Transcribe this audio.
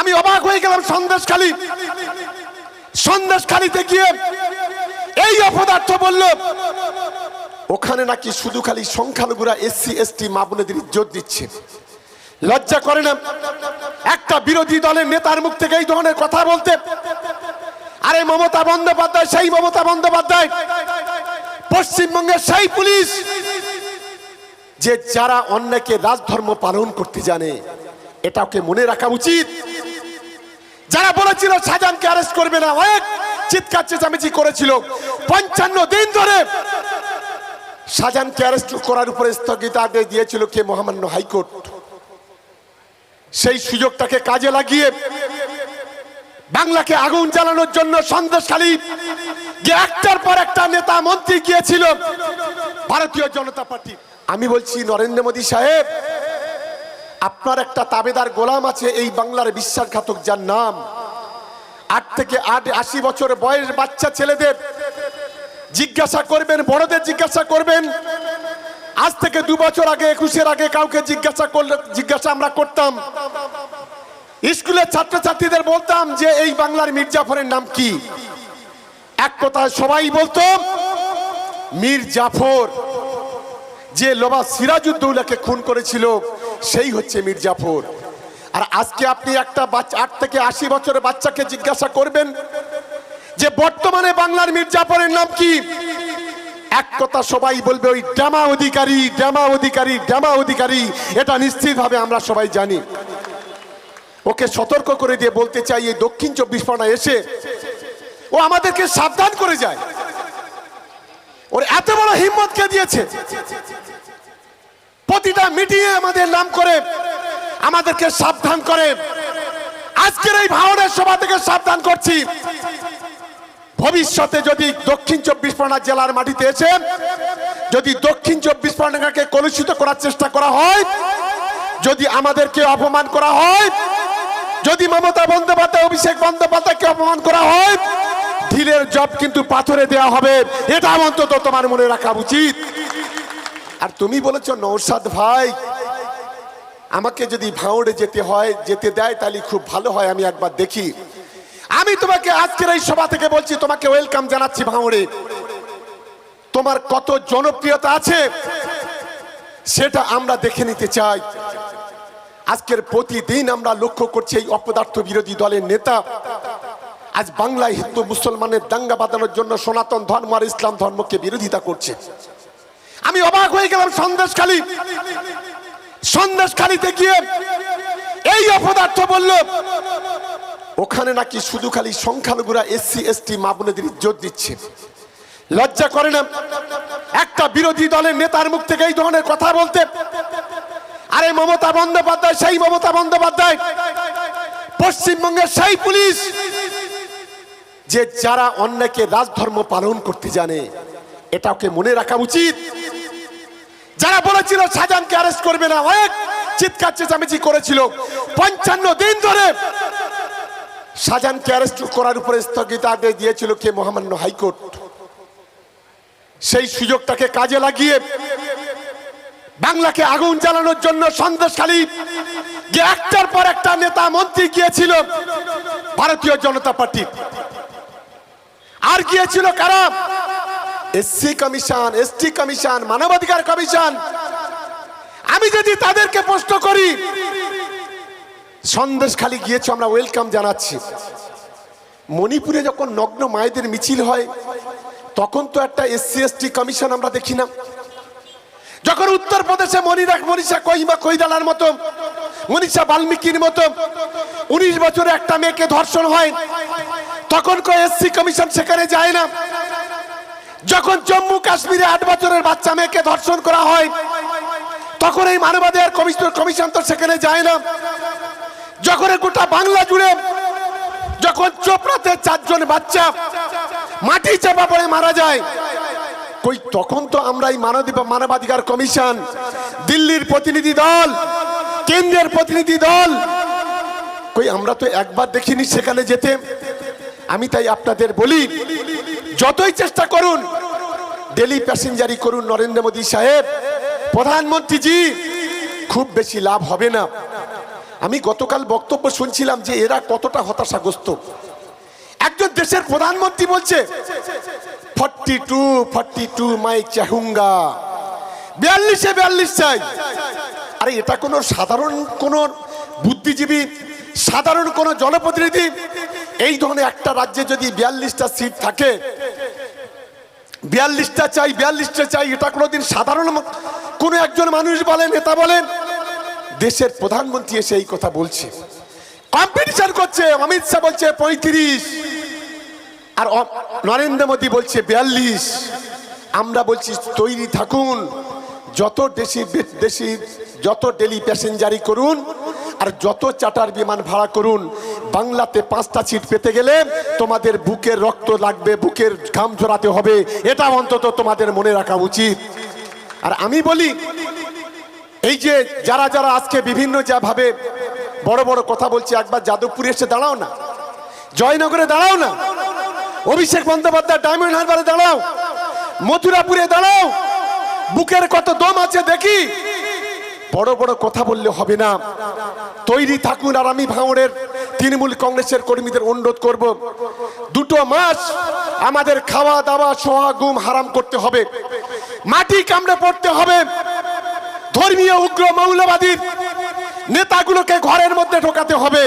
আমি অবাক হয়ে গেলাম সন্দেশখালী। সন্দেশখালীতে গিয়ে এই অপদার্থ বলল, ওখানে নাকি শুধু খালি সংখ্যালঘুরা এসসি, এসটি মা বোনেদের ইজ্জত দিচ্ছে। লজ্জা করে না, একটা বিরোধী দলের নেতার মুখ থেকে এই ধরনের কথা বলতে? আরে মমতা বন্দ্যোপাধ্যায়, সেই মমতা বন্দ্যোপাধ্যায়, পশ্চিমবঙ্গের সেই পুলিশ, যে যারা অন্যকে রাজধর্ম পালন করতে জানে, এটাকে মনে রাখা উচিত। যারা বলেছিল শাহজাহানকে অ্যারেস্ট করবে না, অনেক চিৎকার চেঁচামেচি করেছিল। পঞ্চান্ন দিন ধরে শাহজাহানকে অ্যারেস্ট করার উপরে স্থগিতাদেশ দিয়েছিল কে? মহামান্য হাইকোর্ট। সেই সুযোগটাকে কাজে লাগিয়ে বাংলাকে আগুন জ্বালানোর জন্য সন্দেশখালী একটার পর একটা নেতা মন্ত্রী গিয়েছিল, ভারতীয় জনতা পার্টি। আমি বলছি নরেন্দ্র মোদী সাহেব আপনার একটা তাবেদার গোলাম আছে, এই বাংলার বিশ্বাসঘাতক, যার নাম আট থেকে আট আশি বছর বয়স বাচ্চা ছেলেদের জিজ্ঞাসা করবেন, বড়দের জিজ্ঞাসা করবেন। আজ থেকে দু বছর আগে, একুশের আগে কাউকে জিজ্ঞাসা করলে, জিজ্ঞাসা আমরা করতাম। স্কুলের ছাত্রছাত্রীদের বলতাম যে, এই বাংলার মির্জাফরের নাম কি? এক কথায় সবাই বলতো, মীর জাফর। যে লোবা সিরাজউদ্দৌলাকে খুন করেছিল সেই হচ্ছে মীর জাফর আর আজকে আপনি একটা বাচ্চা, আট থেকে আশি বছরের বাচ্চাকে জিজ্ঞাসা করবেন যে, বর্তমানে বাংলার মির্জাফরের জাফরের নাম কি? এক কথা সবাই বলবে, ওই ডামা অধিকারী ডামা অধিকারী ডামা অধিকারী। এটা নিশ্চিতভাবে আমরা সবাই জানি। ওকে সতর্ক করে দিয়ে বলতে চাই, এই দক্ষিণ চব্বিশ পরগনা এসে ও আমাদেরকে সাবধান করে যায়। ওর এত বড় হিম্মত কে দিয়েছে। প্রতিটা মিটিয়ে আমাদের নাম করে, আমাদেরকে সাবধান করে। আজকের এই ভাওনের সভা থেকে সাবধান করছি। ভবিষ্যতে যদি দক্ষিণ চব্বিশ পরগনা জেলার মাটিতে এসে, যদি দক্ষিণ চব্বিশ পরগনাকে কলুষিত করার চেষ্টা করা হয়, যদি আমাদেরকে অপমান করা হয়, যদি মমতা বন্দ্যোপাধ্যায়, অভিষেক বন্দ্যোপাধ্যায়কে অপমান করা হয়, ঢিলের জব কিন্তু পাথরে দেওয়া হবে। এটা অন্তত তোমার মনে রাখা উচিত। আর তুমি বলেছ নৌসাদ ভাই, আমাকে যদি ভাঁড়ে যেতে হয়, যেতে দেয়, তাহলে খুব ভালো হয়, আমি একবার দেখি। আমি তোমাকে আজকের এই সভা থেকে বলছি, তোমাকে ওয়েলকাম জানাচ্ছি ভাঁড়ে তোমার কত জনপ্রিয়তা আছে, সেটা আমরা দেখে নিতে চাই। আজকের প্রতিদিন আমরা লক্ষ্য করছি এই অপদার্থ বিরোধী দলের নেতা। আজ বাংলায় হিন্দু মুসলমানের দাঙ্গা বাঁধানোর জন্য সনাতন ধর্ম আর ইসলাম ধর্মকে বিরোধিতা করছে। আমি অবাক হয়ে গেলাম সন্দেশখালী। সন্দেশখালীতে গিয়ে এই অপদার্থ বলল, ওখানে নাকি শুধু খালি সংখ্যালঘুরা এসসি, এসটি মা বোনেদের ইজ্জত দিচ্ছে। লজ্জা করে না, একটা বিরোধী দলের নেতার মুখ থেকে এই ধরনের কথা বলতে? আরে মমতা বন্দ্যোপাধ্যায়, সেই মমতা বন্দ্যোপাধ্যায়, পশ্চিমবঙ্গের সেই পুলিশ, যে যারা অন্যকে রাজধর্ম পালন করতে জানে, এটাকে মনে রাখা উচিত যারা বলেছিল শাহজাহানকে অ্যারেস্ট করবে না, অনেক চিৎকার চেঁচামেচি করেছিল। পঞ্চান্ন দিন ধরে শাহজাহানকে অ্যারেস্ট করার উপরে স্থগিতাদেশ দিয়েছিল কে? মহামান্য হাইকোর্ট। সেই সুযোগটাকে কাজে লাগিয়ে বাংলাকে আগুন জ্বালানোর জন্য সন্দেশখালী যে একটার পর একটা নেতা মন্ত্রী গিয়েছিল, ভারতীয় জনতা পার্টি। আর গিয়েছিল কারা? এসসি কমিশন, এসটি কমিশন, মানবাধিকার কমিশন। আমি যদি তাদেরকে প্রশ্ন করি, সন্দেশ খালি গিয়েছে, আমরা ওয়েলকাম জানাচ্ছি। মণিপুরে যখন নগ্ন মায়েদের মিছিল হয়, তখন তো একটা এসসি, এসটি কমিশন আমরা দেখি না। যখন উত্তরপ্রদেশে মনিরা, মনীষা কহিমা কৈদালার মতো, মনীষা বাল্মীকির মতো উনিশ বছরে একটা মেয়েকে ধর্ষণ হয়, তখন এসসি কমিশন সেখানে যায় না। যখন জম্মু কাশ্মীরে আট বছরের বাচ্চা মেয়েকে ধর্ষণ করা হয়, তখন এই মানবাধিকার কমিশন কমিশন তো সেখানে যায় না। যখন গোটা বাংলা জুড়ে যখন চোপড়াতে চারজন বাচ্চা মাটি চাপা পড়ে মারা যায়, কই তখন তো আমরা এই মানব মানবাধিকার কমিশন, দিল্লির প্রতিনিধি দল, কেন্দ্রের প্রতিনিধি দল, কই আমরা তো একবার দেখিনি সেখানে যেতে। আমি তাই আপনাদের বলি যতই চেষ্টা করুন ডেলি প্যাসেঞ্জারি করুন, নরেন্দ্র মোদী সাহেব। প্রধানমন্ত্রীজি, খুব বেশি লাভ হবে না। আমি গতকাল বক্তব্য শুনছিলাম যে এরা কতটা হতাশাগ্রস্ত। একজন দেশের প্রধানমন্ত্রী বলছে, ফর্টি টু ফর্টি টু, মাই চাহুঙ্গা। বিয়াল্লিশে বিয়াল্লিশ চাই। আরে এটা কোনো সাধারণ কোন বুদ্ধিজীবী, সাধারণ কোন জনপ্রতিনিধি, এই ধরনের একটা রাজ্যে যদি বিয়াল্লিশটা সিট থাকে বিয়াল্লিশটা চাই বিয়াল্লিশটা চাই, এটা কোনোদিন সাধারণ কোনো একজন মানুষ বলেন নেতা বলেন দেশের প্রধানমন্ত্রী এসে এই কথা বলছে। কম্পিটিশন করছে, অমিত শাহ বলছে পঁয়ত্রিশ। আর নরেন্দ্র মোদী বলছে বিয়াল্লিশ। আমরা বলছি তৈরি থাকুন। যত দেশি দেশি যত ডেলি প্যাসেঞ্জারি করুন, আর যত চার্টার বিমান ভাড়া করুন বাংলাতে পাঁচটা সিট পেতে গেলে তোমাদের বুকের রক্ত লাগবে, বুকের ঘাম ঝরাতে হবে। এটা অন্তত তোমাদের মনে রাখা উচিত। আর আমি বলি, এই যে যারা যারা আজকে বিভিন্ন যা ভাবে বড় বড় কথা বলছে, একবার যাদবপুরে এসে দাঁড়াও না, জয়নগরে দাঁড়াও না, অভিষেক বন্দ্যোপাধ্যায় ডায়মন্ড হারবারে দাঁড়াও, মথুরাপুরে দাঁড়াও, বুকের কত দম আছে দেখি, বড় বড় কথা বললে হবে না। তৈরি থাকুন আর আমি ভাঙড়ের তৃণমূল কংগ্রেসের কর্মীদের অনুরোধ করব, দুটো মাস আমাদের খাওয়া দাওয়া সোয়া গুম হারাম করতে হবে, মাটি কামড়ে পড়তে হবে, ধর্মীয় উগ্র মৌলবাদীর নেতাগুলোকে ঘরের মধ্যে ঢোকাতে হবে।